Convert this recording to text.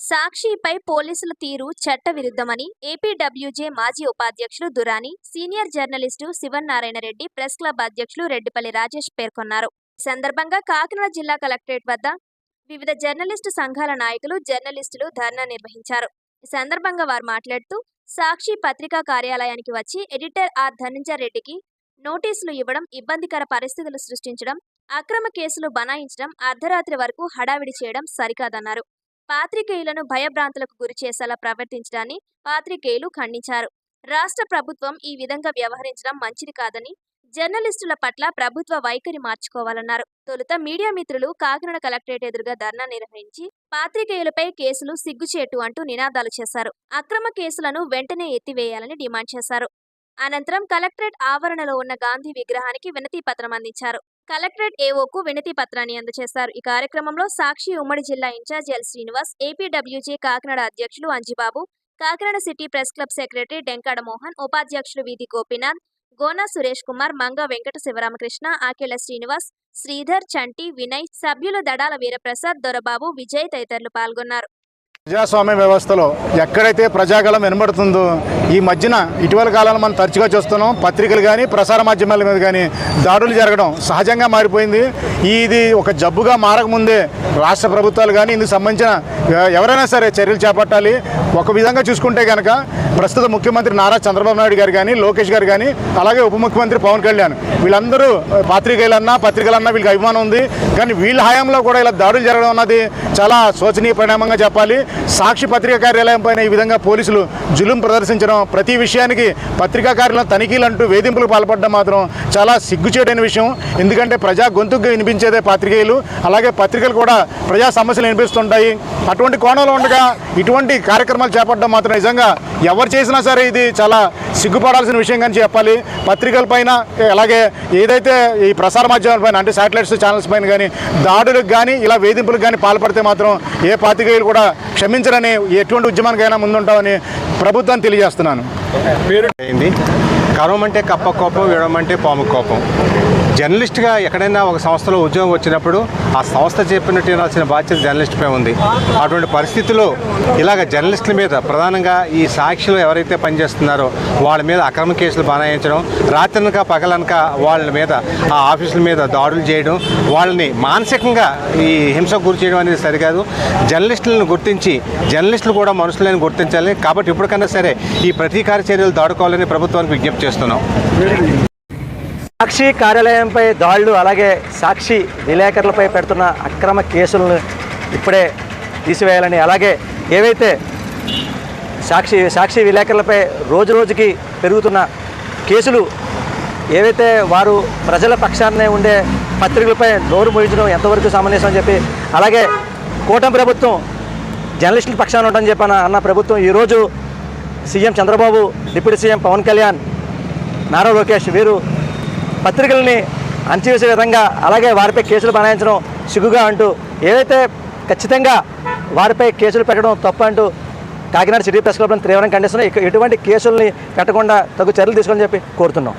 సాక్షిపై పోలీసుల తీరు చట్టవిరుద్ధమని ఏపీడబ్ల్యూజే మాజీ ఉపాధ్యక్షులు Durani senior journalist Shivannarayana Reddy press club అధ్యక్షులు రెడ్డిపల్లి రాజేష్ పేర్కొన్నారు. సందర్భంగా కాకినాడ జిల్లా కలెక్టరేట్ వద్ద వివిధ జర్నలిస్టు సంఘాల నాయకులు జర్నలిస్టులు ధర్నా నిర్వహించారు. ఈ సందర్భంగా వారు మాట్లాడుతూ సాక్షి పత్రికా కార్యాలయానికి వచ్చి ఎడిటర్ ఆర్ ధనంజయ రెడ్డికి నోటీసులు ఇవ్వడం ఇబ్బందికర పరిస్థితులు సృష్టించడం అక్రమ కేసులు బనాయించడం అర్ధరాత్రి వరకు హడావిడి చేయడం సరికాదన్నారు. పాత్రికేయులను భయభ్రాంతులకు గురి చేసేలా ప్రవర్తించడాన్ని పాత్రికేయులు ఖండించారు. రాష్ట్ర ప్రభుత్వం ఈ విధంగా వ్యవహరించడం మంచిది కాదని జర్నలిస్టుల పట్ల ప్రభుత్వ వైఖరి మార్చుకోవాలన్నారు. తొలుత మీడియా మిత్రులు కాకినాడ కలెక్టరేట్ ఎదురుగా ధర్నా నిర్వహించి పాత్రికేయులపై కేసులు సిగ్గుచేటు అంటూ నినాదాలు చేశారు. అక్రమ కేసులను వెంటనే ఎత్తివేయాలని డిమాండ్ చేశారు. అనంతరం కలెక్టరేట్ ఆవరణలో ఉన్న గాంధీ విగ్రహానికి వినతి పత్రం అందించారు. కలెక్టరేట్ ఏఓకు వినతి పత్రాన్ని అందజేశారు. ఈ కార్యక్రమంలో సాక్షి ఉమ్మడి జిల్లా incharge L Srinivas APWJ Kakinada అధ్యక్షులు Anjibabu Kakinada city press club secretary Denkada Mohan ఉపాధ్యక్షులు వీధి గోపీనాథ్ గోనా సురేష్ కుమార్ మంగ వెంకట శివరామకృష్ణ ఆకేళ్ళ శ్రీనివాస్ శ్రీధర్ చంటి వినయ్ సభ్యులు దడాల వీరప్రసాద్ దొరబాబు విజయ్ తదితరులు పాల్గొన్నారు. ప్రజాస్వామ్య వ్యవస్థలో ఎక్కడైతే ప్రజాగలం వినబడుతుందో ఈ మధ్యన ఇటీవల కాలంలో మనం తరచుగా చూస్తున్నాం పత్రికలు కానీ ప్రసార మాధ్యమాల మీద కానీ దాడులు జరగడం సహజంగా మారిపోయింది. ఇది ఒక జబ్బుగా మారకముందే రాష్ట్ర ప్రభుత్వాలు కానీ ఇందుకు సంబంధించిన ఎవరైనా సరే చర్యలు చేపట్టాలి. ఒక విధంగా చూసుకుంటే కనుక ప్రస్తుత ముఖ్యమంత్రి నారా చంద్రబాబు నాయుడు గారు కానీ లోకేష్ గారు కానీ అలాగే ఉప ముఖ్యమంత్రి పవన్ కళ్యాణ్ వీళ్ళందరూ పాత్రికేయులన్నా పత్రికలన్నా వీళ్ళకి అభిమానం ఉంది. కానీ వీళ్ళ హయాంలో కూడా ఇలా దాడులు జరగడం అన్నది చాలా శోచనీయ పరిణామంగా చెప్పాలి. సాక్షి పత్రికా కార్యాలయం పైన ఈ విధంగా పోలీసులు జులుం ప్రదర్శించడం ప్రతి విషయానికి పత్రికా కార్యాలయం తనిఖీలు అంటూ వేధింపులకు పాల్పడడం మాత్రం చాలా సిగ్గుచేటైన విషయం. ఎందుకంటే ప్రజా గొంతుకు వినిపించేదే పాత్రికేయులు అలాగే పత్రికలు కూడా ప్రజా సమస్యలు వినిపిస్తుంటాయి. అటువంటి కోణంలో ఉండగా ఇటువంటి కార్యక్రమాలు చేపట్టడం మాత్రం నిజంగా ఎవరు చేసినా సరే ఇది చాలా సిగ్గుపడాల్సిన విషయం కానీ చెప్పాలి. పత్రికల పైన అలాగే ఏదైతే ఈ ప్రసార మాధ్యమాల పైన అంటే శాటిలైట్స్ ఛానల్స్ పైన కానీ దాడులకు కానీ ఇలా వేధింపులకు కానీ పాల్పడితే మాత్రం ఏ పాత్రికేయులు కూడా క్షమించరని ఎటువంటి ఉద్యమానికైనా ముందుంటామని ప్రభుత్వాన్ని తెలియజేస్తున్నాను. అయింది కరవమంటే కప్ప కోపం విడవమంటే పాము కోపం. జర్నలిస్ట్గా ఎక్కడైనా ఒక సంస్థలో ఉద్యోగం వచ్చినప్పుడు ఆ సంస్థ చెప్పినట్టు వినాల్సిన బాధ్యత జర్నలిస్ట్పై ఉంది. అటువంటి పరిస్థితుల్లో ఇలాగ జర్నలిస్టుల మీద ప్రధానంగా ఈ సాక్షులు ఎవరైతే పనిచేస్తున్నారో వాళ్ళ మీద అక్రమ కేసులు బనాయించడం రాత్రనక పగలనక వాళ్ళ మీద ఆ ఆఫీసుల మీద దాడులు చేయడం వాళ్ళని మానసికంగా ఈ హింసకు గురి చేయడం అనేది సరికాదు. జర్నలిస్టులను గుర్తించి జర్నలిస్టులు కూడా మనుషులని గుర్తించాలి. కాబట్టి ఇప్పటికన్నా సరే ఈ ప్రతీకార చర్యలు దాడుకోవాలని ప్రభుత్వానికి విజ్ఞప్తి చేస్తున్నాం. సాక్షి కార్యాలయంపై దాడులు అలాగే సాక్షి విలేకరులపై పెడుతున్న అక్రమ కేసులను ఇప్పుడే తీసివేయాలని అలాగే ఏవైతే సాక్షి సాక్షి విలేకరులపై రోజు రోజుకి పెరుగుతున్న కేసులు ఏవైతే వారు ప్రజల పక్షాన్నే ఉండే పత్రికలపై నోరు మోయించడం ఎంతవరకు సమంజసం అని చెప్పి అలాగే కూటమి ప్రభుత్వం జర్నలిస్టుల పక్షాన ఉండడం చెప్పాను అన్న ప్రభుత్వం ఈరోజు CM Chandrababu deputy CM Pawan Kalyan Nara Lokesh వీరు పత్రికల్ని అంచివేసే విధంగా అలాగే వారిపై కేసులు బనాయించడం సిగ్గుగా అంటూ ఏదైతే ఖచ్చితంగా వారిపై కేసులు పెట్టడం తప్పు అంటూ కాకినాడ సిటీ ప్రెస్ క్లబ్లను తీవ్రంగా ఖండిస్తున్నాం ఇటువంటి ఎటువంటి కేసుల్ని పెట్టకుండా తగు చర్యలు తీసుకోవాలని చెప్పి కోరుతున్నాం.